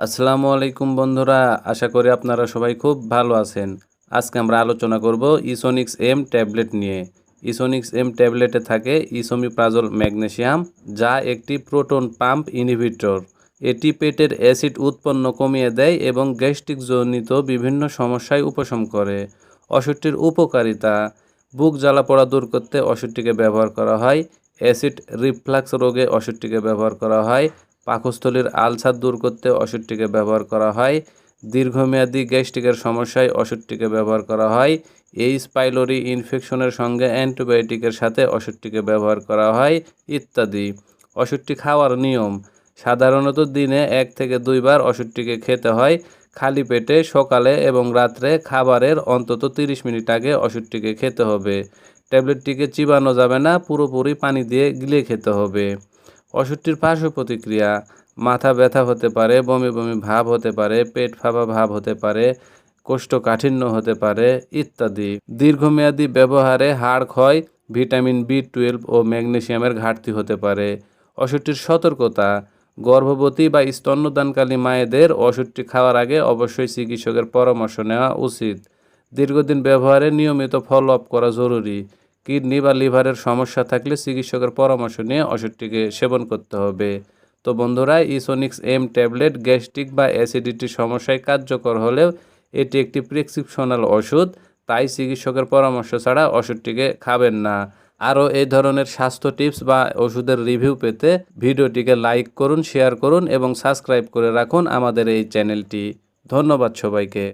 আসসালামু আলাইকুম বন্ধুরা, আশা করি আপনারা সবাই খুব ভালো আছেন। আজকে আমরা আলোচনা করব ইসোনিক্স এম ট্যাবলেট নিয়ে। ইসোনিক্স এম ট্যাবলেটে থাকে ইসোমিপ্রাজল ম্যাগনেসিয়াম যা একটি প্রোটন পাম্প ইনহিবিটর এটি পেটের অ্যাসিড উৎপন্ন কমিয়ে দেয় এবং গ্যাস্ট্রিক জনিত বিভিন্ন সমস্যায় উপশম করে। ওষুধটির উপকারিতা, বুক জ্বালা পড়া দূর করতে ওষুধটিকে ব্যবহার করা হয় অ্যাসিড রিফ্লাক্স রোগে ওষুধটিকে ব্যবহার করা হয় পাকস্থলীর আলসার দূর করতে ওষুধটিকে ব্যবহার করা হয়। দীর্ঘমেয়াদী গ্যাস্ট্রিকের সমস্যায় ওষুধটিকে ব্যবহার করা হয়। এই পাইলোরি ইনফেকশনের সঙ্গে অ্যান্টিবায়োটিকের সাথে ওষুধটিকে ব্যবহার করা হয়, ইত্যাদি। ওষুধটি খাওয়ার নিয়ম। সাধারণত দিনে এক থেকে দুইবার ওষুধটিকে খেতে হয়। খালি পেটে সকালে এবং রাত্রে খাবারের অন্তত তিরিশ মিনিট আগে ওষুধটিকে খেতে হবে। ট্যাবলেটটিকে চিবানো যাবে না, পুরোপুরি পানি দিয়ে গিলে খেতে হবে। ওষুধটির পার্শ্ব প্রতিক্রিয়া, মাথা ব্যথা হতে পারে, বমি বমি ভাব হতে পারে, পেট ফাঁপা ভাব হতে পারে, কোষ্ঠকাঠিন্য হতে পারে ইত্যাদি। দীর্ঘমেয়াদী ব্যবহারে হাড় ক্ষয়, ভিটামিন বি টুয়েলভ ও ম্যাগনেসিয়ামের ঘাটতি হতে পারে। ওষুধটির সতর্কতা, গর্ভবতী বা স্তন্যদানকালী মায়েদের ওষুধটি খাওয়ার আগে অবশ্যই চিকিৎসকের পরামর্শ নেওয়া উচিত। দীর্ঘদিন ব্যবহারে নিয়মিত ফলো আপ করা জরুরি। কিডনি বা লিভারের সমস্যা থাকলে চিকিৎসকের পরামর্শ নিয়ে ওষুধটিকে সেবন করতে হবে। তো বন্ধুরা ইসোনিক্স এম ট্যাবলেট গ্যাস্ট্রিক বা অ্যাসিডিটির সমস্যায় কার্যকর হলেও এটি একটি প্রেসক্রিপশনাল ওষুধ, তাই চিকিৎসকের পরামর্শ ছাড়া ওষুধটিকে খাবেন না। আরও এই ধরনের স্বাস্থ্য টিপস বা ওষুধের রিভিউ পেতে ভিডিওটিকে লাইক করুন, শেয়ার করুন এবং সাবস্ক্রাইব করে রাখুন আমাদের এই চ্যানেলটি। ধন্যবাদ সবাইকে।